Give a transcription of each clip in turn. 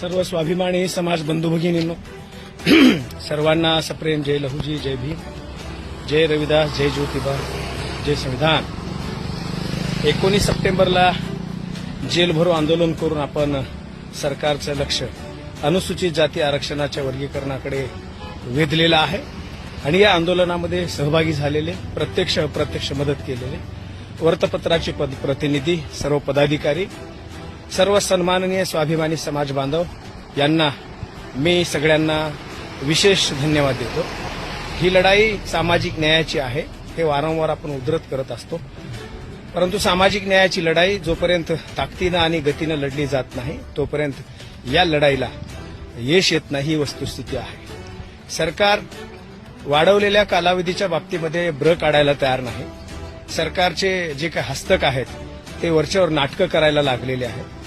सर्व स्वाभिमानी समाज बंधू भगिनींनो सर्वांना सप्रेम जय लहुजी जय भीम जय रविदास जय ज्योतिबा जय संविधान. एकोणीस सप्टेंबरला जेलभरो आंदोलन करून आपण सरकारचं लक्ष अनुसूचित जाती आरक्षणाच्या वर्गीकरणाकडे वेधलेलं आहे आणि या आंदोलनामध्ये सहभागी झालेले प्रत्यक्ष अप्रत्यक्ष मदत केलेले वर्तपत्राचे पद प्रतिनिधी सर्व पदाधिकारी सर्व सन्माननीय स्वाभिमानी समाज बांधव यांना मी सगळ्यांना विशेष धन्यवाद देतो. ही लढाई सामाजिक न्यायाची आहे हे वारंवार आपण उद्धृत करत असतो. परंतु सामाजिक न्यायाची लढाई जोपर्यंत ताकदीनं आणि गतीनं लढली जात नाही तोपर्यंत या लढाईला यश येत नाही ही वस्तुस्थिती आहे. सरकार वाढवलेल्या कालावधीच्या बाबतीमध्ये ब्र काढायला तयार नाही. सरकारचे जे काही हस्तक आहेत ते वरच्यावर नाटकं करायला लागलेले आहेत.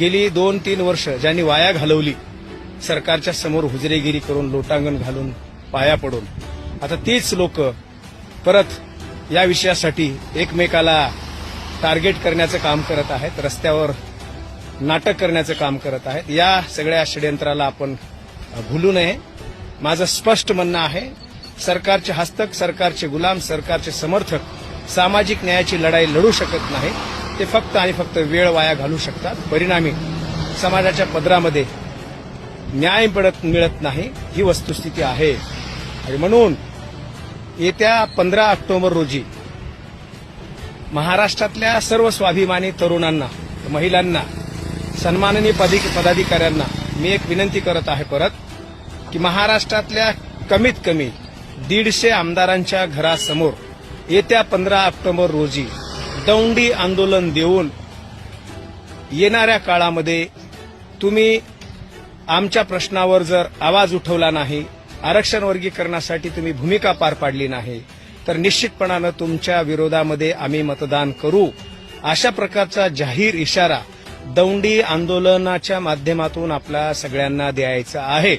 गेली दोन तीन वर्ष ज्यांनी वाया घालवली सरकारच्या समोर हुजरेगिरी करून लोटांगण घालून पाया पडून. आता तीच लोक परत या विषयासाठी एकमेकाला टार्गेट करण्याचं काम करत आहेत रस्त्यावर नाटक करण्याचं काम करत आहेत. या सगळ्या षडयंत्राला आपण भुलू नये. माझं स्पष्ट म्हणणं आहे सरकारचे हस्तक सरकारचे गुलाम सरकारचे समर्थक सामाजिक न्यायाची लढाई लढू शकत नाही ते फक्त आणि फक्त वेळ वाया घालू शकतात. परिणामी समाजाच्या पदरामध्ये न्याय मिळत नाही. ही वस्तुस्थिती आहे. आणि म्हणून येत्या पंधरा ऑक्टोबर रोजी महाराष्ट्रातल्या सर्व स्वाभिमानी तरुणांना महिलांना सन्माननीय पदाधिकाऱ्यांना मी एक विनंती करत आहे परत की महाराष्ट्रातल्या कमीत कमी दीडशे आमदारांच्या घरासमोर येत्या पंधरा ऑक्टोबर रोजी दौंडी आंदोलन देऊन येणाऱ्या काळामध्ये तुम्ही आमच्या प्रश्नावर जर आवाज उठवला नाही आरक्षण वर्गीकरणासाठी तुम्ही भूमिका पार पाडली नाही तर निश्चितपणानं तुमच्या विरोधामध्ये आम्ही मतदान करू. अशा प्रकारचा जाहीर इशारा दौंडी आंदोलनाच्या माध्यमातून आपल्या सगळ्यांना द्यायचा आहे.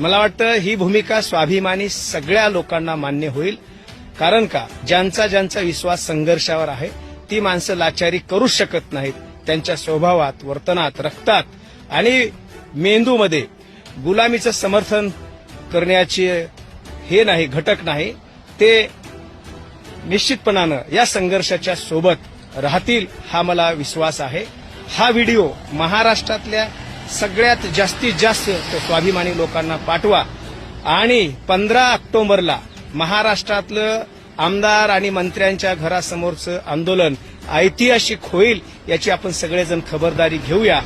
मला वाटतं ही भूमिका स्वाभिमानी सगळ्या लोकांना मान्य होईल. कारण का? ज्यांचा ज्यांचा विश्वास संघर्षावर आहे ती माणसं लाचारी करूच शकत नाहीत. त्यांच्या स्वभावात वर्तनात रक्तात आणि मेंदूमध्ये गुलामीचं समर्थन करण्याचे हे नाही घटक नाही ते निश्चितपणानं या संघर्षाच्या सोबत राहतील हा मला विश्वास आहे. हा व्हिडिओ महाराष्ट्रातल्या सगळ्यात जास्तीत जास्त स्वाभिमानी लोकांना पाठवा आणि पंधरा ऑक्टोबरला महाराष्ट्रातलं आमदार आणि मंत्र्यांच्या घरासमोरचं आंदोलन ऐतिहासिक होईल याची आपण सगळेजण खबरदारी घेऊया.